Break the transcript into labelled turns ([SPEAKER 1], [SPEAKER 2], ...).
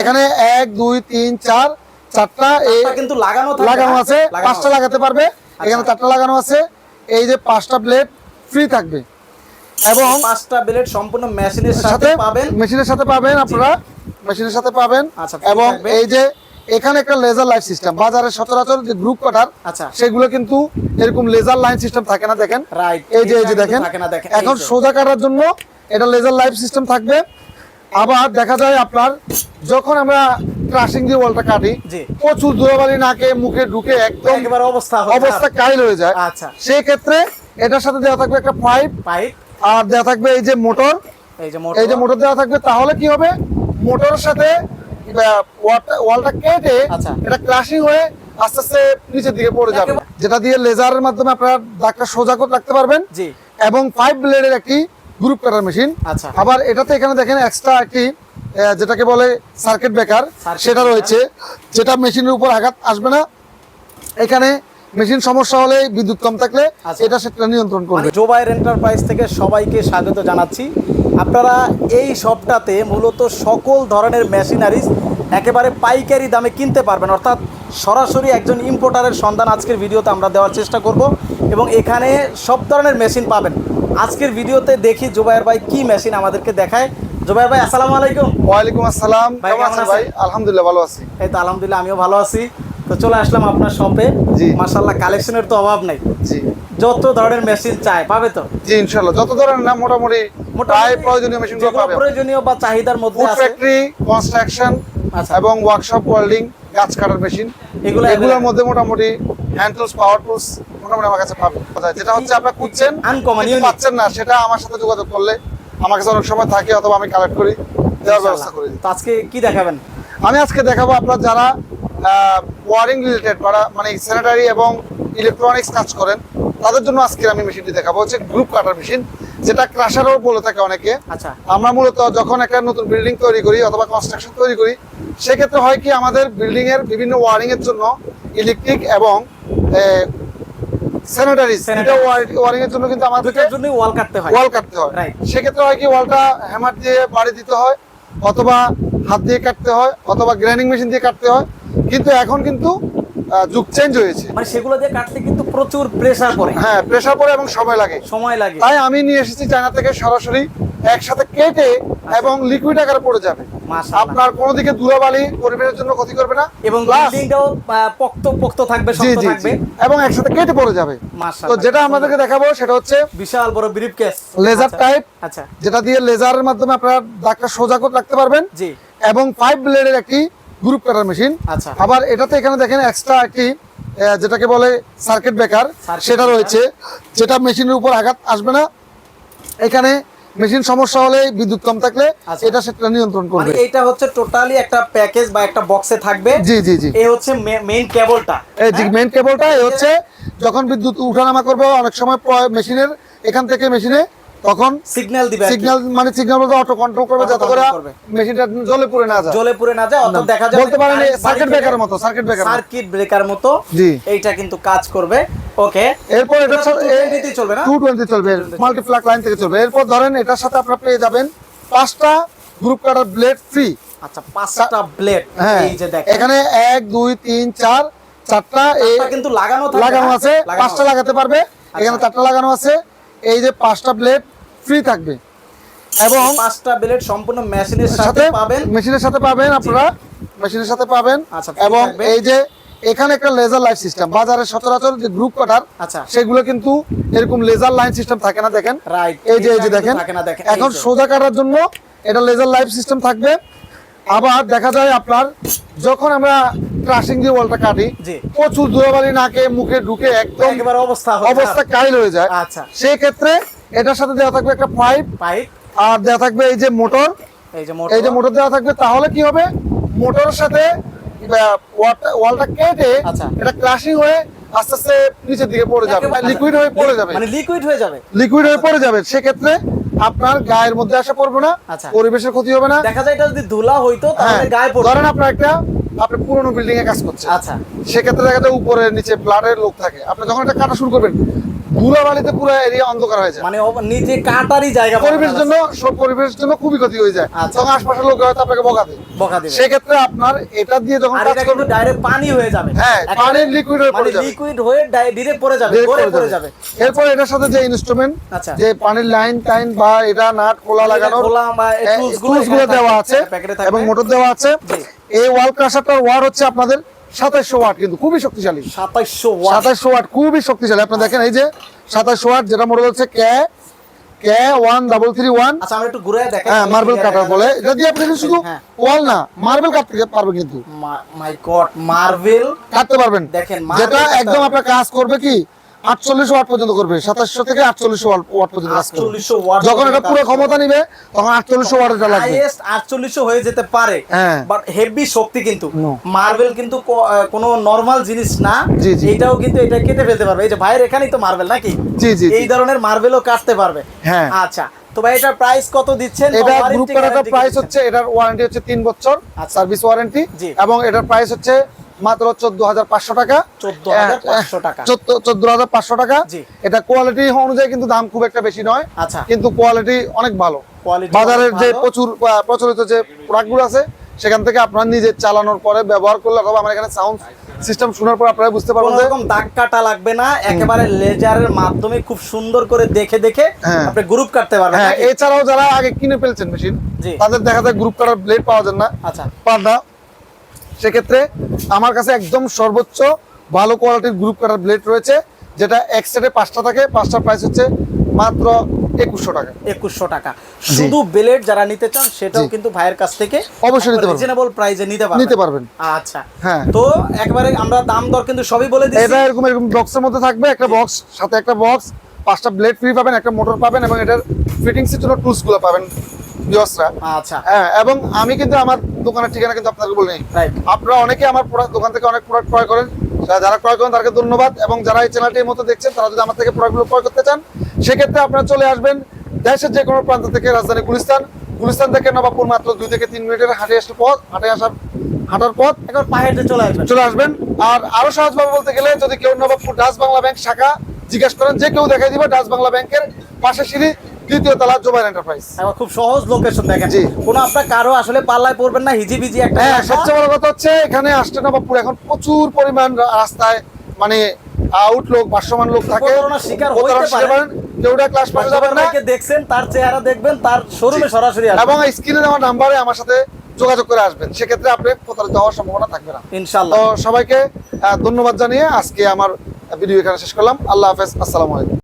[SPEAKER 1] এখানে এক দুই তিন চার চারটা
[SPEAKER 2] কিন্তু লাগানো
[SPEAKER 1] লাগানো? আছে। পাঁচটা লাগাতে পারবে। এখানে চারটা লাগানো আছে। এই যে পাঁচটা ব্লেড ফ্রি থাকবে। এবং
[SPEAKER 2] পাঁচটা ব্লেড সম্পূর্ণ মেশিনের সাথে পাবেন।
[SPEAKER 1] মেশিনের সাথে পাবেন আপনারা। মেশিনের সাথে পাবেন।
[SPEAKER 2] আচ্ছা,
[SPEAKER 1] এবং এই যে এখানে একটা লেজার লাইট সিস্টেম বাজারে সচরাচর যে গ্রুপ কাটার
[SPEAKER 2] আচ্ছা।
[SPEAKER 1] সেগুলো কিন্তু এরকম লেজার লাইন সিস্টেম থাকে না দেখেন?
[SPEAKER 2] রাইট
[SPEAKER 1] এই যে এই যে দেখেন? এখন সোজা কাটার জন্য এটা লেজার লাইট সিস্টেম থাকবে। আবার দেখা যায় আপনার যখন আমরা ক্রাশিং দিয়ে ওয়ালটা কাটি। প্রচুর ধুলাবালি নাকে মুখে ঢুকে একদম
[SPEAKER 2] অবস্থা
[SPEAKER 1] অবস্থা কাইল হয়ে যায়।
[SPEAKER 2] আচ্ছা।
[SPEAKER 1] সেই ক্ষেত্রে এটার সাথে দেওয়া থাকবে একটা পাইপ
[SPEAKER 2] পাইপ
[SPEAKER 1] আর দেওয়া থাকবে এই যে মোটর
[SPEAKER 2] এই যে মোটর
[SPEAKER 1] দেওয়া থাকবে তাহলে কি হবে? মোটরের সাথে ওয়ালটা- কেটে
[SPEAKER 2] আচ্ছা।
[SPEAKER 1] এটা ক্রাশিং হয়ে আস্তে আস্তে নিচের দিকে পড়ে যাবে। যেটা দিয়ে লেজারের মাধ্যমে আপনারা দাগটা সোজা করে রাখতে পারবেন। এবং ফাইভ ব্লেডের একটি গ্রুপ কাটার মেশিন।
[SPEAKER 2] আচ্ছা।
[SPEAKER 1] আবার এটাতে এখানে দেখেন এক্সট্রা একটি যেটাকে বলে সার্কিট ব্রেকার সেটা রয়েছে। যেটা মেশিনের উপর আঘাত আসবে না। এখানে মেশিন সমস্যা হলে বিদ্যুৎ কম থাকলে
[SPEAKER 2] আচ্ছা।
[SPEAKER 1] এটা সেটা নিয়ন্ত্রণ করবে।
[SPEAKER 2] মানে জোবাইর এন্টারপ্রাইজ থেকে সবাইকে স্বাগত জানাচ্ছি। আপনারা এই শপটাতে মূলত সকল ধরনের মেশিনারিজ একেবারে পাইকারি দামে কিনতে পারবেন। অর্থাৎ সরাসরি একজন ইম্পোর্টারের সন্ধান আজকের ভিডিওতে আমরা দেওয়ার চেষ্টা করব এবং এখানে সব ধরনের মেশিন পাবেন। আজকের ভিডিওতে দেখি জোবাইর ভাই কি মেশিন আমাদেরকে দেখায়। জোবাইর ভাই আসসালামু আলাইকুম।
[SPEAKER 1] ওয়ালাইকুম আসসালাম।
[SPEAKER 2] ভাই,
[SPEAKER 1] কেমন আছেন? ভাই? আলহামদুলিল্লাহ ভালো আছি।
[SPEAKER 2] এই তো আলহামদুলিল্লাহ আমিও ভালো আছি। তো চলে আসলাম আপনার শপে
[SPEAKER 1] জি।
[SPEAKER 2] মার্শাল্লাহ কালেকশনের তো অভাব নাই।
[SPEAKER 1] জি।
[SPEAKER 2] যত ধরনের মেশিন চাই পাবে তো?
[SPEAKER 1] জি ইনশাল্লাহ যত ধরনের না মোটামুটি প্রায় প্রয়োজনীয় মেশিনগুলো
[SPEAKER 2] যেগুলো
[SPEAKER 1] পাবে।
[SPEAKER 2] প্রয়োজনীয় বা চাহিদার মধ্যে আছে।
[SPEAKER 1] ফ্যাক্টরি কনস্ট্রাকশন
[SPEAKER 2] আচ্ছা।
[SPEAKER 1] এবং ওয়ার্কশপ ওয়েল্ডিং গাছ কাটার মেশিন
[SPEAKER 2] এগুলো
[SPEAKER 1] এগুলোর মধ্যে মোটামুটি হ্যান্ড টুলস পাওয়ার টুলস মোটামুটি আমার কাছে পাবে যেটা হচ্ছে আপনারা খুঁজছেন পাচ্ছেন না সেটা আমার সাথে যোগাযোগ করলে আমার কাছে অনেক সময় থাকে অথবা আমি কালেক্ট করি দেওয়ার ব্যবস্থা করি
[SPEAKER 2] আজকে কি দেখাবেন?
[SPEAKER 1] আমি আজকে দেখাবো আপনার যারা ওয়ারিং রিলেটেড মানে স্যানিটারি এবং ইলেকট্রনিক্স কাজ করেন তাদের জন্য আজকে আমি মেশিনটি দেখাবো। হচ্ছে গ্রুপ কাটার মেশিন যেটা ক্রাশারও বলে থাকে অনেকে।
[SPEAKER 2] আচ্ছা।
[SPEAKER 1] আমরা মূলত যখন একটা নতুন বিল্ডিং তৈরি করি অথবা কনস্ট্রাকশন তৈরি করি সেক্ষেত্রে হয় কি আমাদের বিল্ডিং এর বিভিন্ন ওয়ারিং এর জন্য ইলেকট্রিক এবং ওয়ারিং এর জন্য কিন্তু আমাদের
[SPEAKER 2] দুটার জন্যই ওয়াল কাটতে হয়।
[SPEAKER 1] ওয়াল কাটতে হয়। সেক্ষেত্রে হয় কি ওয়ালটা হ্যামার দিয়ে বাড়ি দিতে হয় অথবা হাত দিয়ে কাটতে হয় অথবা গ্রাইন্ডিং মেশিন দিয়ে কাটতে হয়। কিন্তু এখন কিন্তু যুগ চেঞ্জ হয়েছে।
[SPEAKER 2] মানে সেগুলো দিয়ে কাটতে কিন্তু প্রচুর প্রেসার পড়ে।
[SPEAKER 1] হ্যাঁ প্রেসার এবং সময় লাগে।
[SPEAKER 2] সময় লাগে।
[SPEAKER 1] তাই আমি নিয়ে এসেছি চায়না থেকে সরাসরি একসাথে কেটে এবং লিকুইড আকারে পড়ে যাবে। আপনার কোনো দিকে ধুলাবালি পরিবেশের জন্য ক্ষতি করবে না।
[SPEAKER 2] এবং বিল্ডিংটাও পোক্ত পোক্ত থাকবে
[SPEAKER 1] জি
[SPEAKER 2] শক্ত
[SPEAKER 1] জি
[SPEAKER 2] থাকবে।
[SPEAKER 1] এবং একসাথে কেটে পড়ে যাবে। তো যেটা আমাদেরকে দেখাবো সেটা হচ্ছে
[SPEAKER 2] বিশাল বড় ব্রিফ কেস
[SPEAKER 1] লেজার টাইপ
[SPEAKER 2] আচ্ছা।
[SPEAKER 1] যেটা দিয়ে লেজারের মাধ্যমে আপনারা দাগটা সোজা করে রাখতে পারবেন।
[SPEAKER 2] জি।
[SPEAKER 1] এবং ফাইভ ব্লেডের একটি গ্রুপ কাটার মেশিন
[SPEAKER 2] আচ্ছা।
[SPEAKER 1] আবার এটাতে এখানে দেখেন এক্সট্রা একটি যেটাকে বলে সার্কিট ব্রেকার সেটা রয়েছে। যেটা মেশিনের উপর আঘাত আসবে না। এখানে মেশিন সমস্যা হলে বিদ্যুৎ কম থাকলে
[SPEAKER 2] আচ্ছা।
[SPEAKER 1] এটা সেটা নিয়ন্ত্রণ
[SPEAKER 2] মানে
[SPEAKER 1] করবে।
[SPEAKER 2] এটা হচ্ছে টোটালি একটা প্যাকেজ বা একটা বক্সে থাকবে।
[SPEAKER 1] জি জি জি।
[SPEAKER 2] এই হচ্ছে মেইন কেবলটা
[SPEAKER 1] এই যে মেইন কেবলটা এই হচ্ছে যখন বিদ্যুৎ উঠানামা করবে অনেক সময় মেশিনের এখান থেকে মেশিনে তখন
[SPEAKER 2] সিগন্যাল দিবে
[SPEAKER 1] সিগন্যাল মানে সিগন্যাল বলতে অটো কন্ট্রোল করবে যাতে করে মেশিনটা জ্বলে পুড়ে না যায়।
[SPEAKER 2] জ্বলে পুড়ে না যায় অত দেখা
[SPEAKER 1] বলতে পারেন সার্কিট ব্রেকারের মতো সার্কিট ব্রেকার
[SPEAKER 2] সার্কিট ব্রেকার মতো।
[SPEAKER 1] জি।
[SPEAKER 2] এইটা কিন্তু কাজ করবে। ওকে
[SPEAKER 1] এরপর এটা
[SPEAKER 2] 220 চলবে না?
[SPEAKER 1] টু টোয়েন্টি চলবে মাল্টিপ্লাক লাইন থেকে চলবে। এরপর ধরেন এটার সাথে আপনারা পেয়ে যাবেন পাঁচটা গ্রুপ কাটার ব্লেড ফ্রি
[SPEAKER 2] আচ্ছা পাঁচটা ব্লেড
[SPEAKER 1] হ্যাঁ।
[SPEAKER 2] এই যে দেখেন।
[SPEAKER 1] এখানে এক দুই তিন চার চারটা এই
[SPEAKER 2] চারটা কিন্তু লাগানো
[SPEAKER 1] লাগানো
[SPEAKER 2] হ্যাঁ?
[SPEAKER 1] আছে। পাঁচটা লাগাতে পারবে। এখানে
[SPEAKER 2] আচ্ছা।
[SPEAKER 1] চারটা লাগানো আছে। এই যে পাঁচটা ব্লেড ফ্রি থাকবে। এবং
[SPEAKER 2] পাঁচটা ব্লেড সম্পূর্ণ মেশিনের সাথে পাবেন।
[SPEAKER 1] মেশিনের সাথে পাবেন আপনারা। মেশিনের সাথে পাবেন।
[SPEAKER 2] আচ্ছা,
[SPEAKER 1] এবং এই যে এখানে একটা লেজার লাইট সিস্টেম বাজারে সচরাচর যে গ্রুপ কাটার
[SPEAKER 2] আচ্ছা।
[SPEAKER 1] সেগুলো কিন্তু এরকম লেজার লাইন সিস্টেম থাকে না দেখেন? এই যে এই যে দেখেন, এখন সোজা কাটার জন্য এটা লেজার লাইট সিস্টেম থাকবে। আবার দেখা যায় আপনার যখন আমরা ক্রাশিং দিয়ে ওয়ালটা কাটি। প্রচুর ধুলাবালি নাকে মুখে ঢুকে একদম
[SPEAKER 2] একেবারে অবস্থা
[SPEAKER 1] অবস্থা কাইল হয়ে যায়।
[SPEAKER 2] আচ্ছা।
[SPEAKER 1] সেই ক্ষেত্রে এটার সাথে দেওয়া থাকবে একটা পাইপ
[SPEAKER 2] পাইপ
[SPEAKER 1] আর দেওয়া থাকবে এই যে মোটর
[SPEAKER 2] এই যে
[SPEAKER 1] মোটর দেওয়া থাকবে তাহলে কি হবে? মোটরের সাথে ওয়ালটা- কেটে
[SPEAKER 2] আচ্ছা।
[SPEAKER 1] এটা ক্রাশিং হয়ে আস্তে আস্তে নিচের দিকে পড়ে যাবে। লিকুইড হয়ে পড়ে যাবে।
[SPEAKER 2] মানে লিকুইড হয়ে যাবে।
[SPEAKER 1] লিকুইড হয়ে পড়ে যাবে। সেক্ষেত্রে আপনার গায়ের মধ্যে আসা পড়বে না
[SPEAKER 2] আচ্ছা।
[SPEAKER 1] পরিবেশের ক্ষতি হবে না।
[SPEAKER 2] দেখা যায় এটা যদি ধুলা হইতো
[SPEAKER 1] হ্যাঁ
[SPEAKER 2] তাহলে গায়ে পড়বে
[SPEAKER 1] ধরেন আপনার একটা আপনি পুরোনো বিল্ডিং এ কাজ করছেন।
[SPEAKER 2] আচ্ছা।
[SPEAKER 1] সেক্ষেত্রে দেখা যায় উপরে নিচে ফ্ল্যাটের লোক থাকে। আপনি যখন এটা কাটা শুরু করবেন ধুলাবালিতে পুরো এরিয়া অন্ধকার হয়ে যায়।
[SPEAKER 2] মানে কাটারই জায়গা
[SPEAKER 1] পরিবেশের জন্য সব পরিবেশের জন্য খুবই ক্ষতি হয়ে যায়।
[SPEAKER 2] আচ্ছা।
[SPEAKER 1] তখন আশপাশের লোক হয়তো আপনাকে বকা দেয়
[SPEAKER 2] বকা দিবে।
[SPEAKER 1] সেক্ষেত্রে আপনার এটা দিয়ে যখন কাজ
[SPEAKER 2] কিন্তু ডাইরেক্ট পানি হয়ে যাবে।
[SPEAKER 1] হ্যাঁ, পানির liquid হয়ে
[SPEAKER 2] মানে
[SPEAKER 1] পড়ে যাবে।
[SPEAKER 2] লিকুইড হয়ে ডিরেক্ট পড়ে যাবে
[SPEAKER 1] করে
[SPEAKER 2] পড়ে
[SPEAKER 1] যাবে। এরপর এটার সাথে যে ইনস্ট্রুমেন্ট
[SPEAKER 2] আচ্ছা।
[SPEAKER 1] যে পানির লাইন টাইন বা এটা নাট খোলা লাগানোর
[SPEAKER 2] খোলা বা গুলো এখানে
[SPEAKER 1] দেওয়া আছে এবং মোটর দেওয়া আছে। এই ওয়াল ক্রাশারটার ওয়াট হচ্ছে আপনাদের সাতাইশশো ওয়াট কিন্তু খুবই শক্তিশালী।
[SPEAKER 2] সাতাশশো ওয়াট।
[SPEAKER 1] সাতাইশশো ওয়াট খুবই শক্তিশালী। আপনি দেখেন এই যে সাতাশশো ওয়াট যেটা মডেল হচ্ছে K K one double three one
[SPEAKER 2] একটু ঘুরে দেখেন
[SPEAKER 1] হ্যাঁ মার্বেল কাটার বলে। এটা দিয়ে আপনি শুধু
[SPEAKER 2] হ্যাঁ।
[SPEAKER 1] ওয়াল না মার্বেল কাটতে পারবেন কিন্তু।
[SPEAKER 2] মাই গড মার্বেল
[SPEAKER 1] কাটতে পারবেন।
[SPEAKER 2] দেখেন,
[SPEAKER 1] যেটা একদম আপনার কাজ করবে কি? আটচল্লিশ ওয়াট পর্যন্ত করবে সাতাশশো থেকে আটচল্লিশ ওয়াট পর্যন্ত কাজ করবে। যখন এটা পুরো ক্ষমতা নিবে তখন আটচল্লিশশো ওয়াট এটা লাগবে।
[SPEAKER 2] আটচল্লিশশো হয়ে যেতে পারে
[SPEAKER 1] হ্যাঁ।
[SPEAKER 2] বাট হেভি শক্তি কিন্তু। মার্বেল কিন্তু কোনো নর্মাল জিনিস না। এটাও কিন্তু এটা কেটে ফেলতে পারবে। এই যে ভাইয়ের এখানেই তো মার্বেল নাকি?
[SPEAKER 1] জি, জি, জি।
[SPEAKER 2] এই ধরনের মার্বেলও কাটতে পারবে।
[SPEAKER 1] হ্যাঁ।
[SPEAKER 2] আচ্ছা তো ভাই এটার প্রাইস কত দিচ্ছেন?
[SPEAKER 1] এটা গ্রুপ প্রাইস হচ্ছে এটার ওয়ারেন্টি হচ্ছে তিন বছর
[SPEAKER 2] আচ্ছা।
[SPEAKER 1] সার্ভিস ওয়ারেন্টি এবং এটার প্রাইস হচ্ছে মাত্র চোদ্দ হাজার পাঁচশো টাকা। চোদ্দ হাজার পাঁচশো টাকা। এটা কোয়ালিটি অনুযায়ী কিন্তু দাম খুব একটা বেশি নয়।
[SPEAKER 2] আচ্ছা।
[SPEAKER 1] কিন্তু কোয়ালিটি অনেক ভালো। বাজারের যে প্রচুর প্রচলিত যে প্রোডাক্টগুলো আছে সেখান থেকে আপনার নিজে চালানোর পরে ব্যবহার করলে অথবা আমার এখানে সাউন্ড সিস্টেম শোনার পর আপনারা বুঝতে পারবেন
[SPEAKER 2] কোনো
[SPEAKER 1] যে
[SPEAKER 2] রকম দাগ কাটা লাগবে না। একেবারে লেজারের মাধ্যমে খুব সুন্দর করে দেখে দেখে
[SPEAKER 1] হ্যাঁ।
[SPEAKER 2] আপনি গ্রুপ কাটতে পারবেন
[SPEAKER 1] হ্যাঁ এছাড়াও যারা আগে কিনে ফেলছেন মেশিন তাদের দেখা যায় গ্রুপ কাটার ব্লেড পাওয়া যায় না।
[SPEAKER 2] আচ্ছা।
[SPEAKER 1] না সেক্ষেত্রে আমার কাছে একদম সর্বোচ্চ ভালো কোয়ালিটির গ্রুপ কাটার ব্লেড রয়েছে যেটা এক সেটে পাঁচটা থাকে পাঁচটার প্রাইস হচ্ছে মাত্র একুশশো টাকা।
[SPEAKER 2] একুশশো টাকা। শুধু ব্লেড যারা নিতে চান সেটাও কিন্তু ভাইয়ের কাছ থেকে
[SPEAKER 1] অবশ্যই নিতে পারবেন।
[SPEAKER 2] রিজনেবল প্রাইসে নিতে পারবেন।
[SPEAKER 1] নিতে পারবেন।
[SPEAKER 2] আচ্ছা।
[SPEAKER 1] হ্যাঁ।
[SPEAKER 2] তো একবারে আমরা দাম দর কিন্তু সবই বলে দিচ্ছি।
[SPEAKER 1] এটা এরকম এরকম বক্সের মধ্যে থাকবে একটা বক্স সাথে একটা বক্স পাঁচটা ব্লেড ফ্রি পাবেন একটা মোটর পাবেন এবং এটার ফিটিংসের জন্য টুলসগুলো পাবেন ভিউয়ার্সরা
[SPEAKER 2] আচ্ছা।
[SPEAKER 1] হ্যাঁ এবং আমি কিন্তু আমার দোকানের ঠিকানা কিন্তু আপনাকে বলে নেই। আপনারা অনেকে আমার দোকান থেকে অনেক প্রোডাক্ট ক্রয় করেন। যারা- ক্রয় করেন তাদেরকে ধন্যবাদ এবং যারা এই চ্যানেলটির মতো দেখছেন তারা যদি আমার থেকে প্রোডাক্টগুলো ক্রয় করতে চান সেক্ষেত্রে আপনারা চলে আসবেন দেশের যে কোনো প্রান্ত থেকে রাজধানী গুলিস্তান। গুলিস্তান থেকে নবাবপুর মাত্র দুই থেকে তিন মিনিটের হাঁটে আসার পথ হাঁটে আসার হাঁটার পথ।
[SPEAKER 2] একবার পাহাড়ে চলে আসবেন।
[SPEAKER 1] চলে আসবেন। আর আরও সহজভাবে বলতে গেলে যদি কেউ নবাবপুর ডাচ বাংলা ব্যাংক শাখা জিজ্ঞেস করেন যে কেউ দেখাই দিবে ডাচ বাংলা ব্যাংকের পাশে সিঁড়ি। দ্বিতীয় তলা জোবাইর এন্টারপ্রাইজ
[SPEAKER 2] খুব সহজ লোকেশন দেখেন।
[SPEAKER 1] জি।
[SPEAKER 2] কোনো আপনার কারও আসলে পাল্লায় পড়বেন না হিজিবিজি একটা
[SPEAKER 1] হ্যাঁ সবচেয়ে বড় কথা হচ্ছে এখানে আসতে নবাবপুর এখন প্রচুর পরিমাণ রাস্তায় মানে আউট লোক ভাষ্যমান লোক থাকে।
[SPEAKER 2] শিকার হইতে পারেন।
[SPEAKER 1] কেউটা ক্লাস পাশে যাবেন না।
[SPEAKER 2] দেখছেন তার চেহারা দেখবেন তার শোরুমে সরাসরি
[SPEAKER 1] এবং স্ক্রিনে দেওয়া নাম্বারে আমার সাথে যোগাযোগ করে আসবেন। সেক্ষেত্রে আপনি প্রতারিত হওয়ার সম্ভাবনা থাকবে না।
[SPEAKER 2] ইনশাল্লাহ
[SPEAKER 1] তো সবাইকে ধন্যবাদ জানিয়ে আজকে আমার ভিডিও এখানে শেষ করলাম। আল্লাহ হাফেজ আসসালামু আলাইকুম।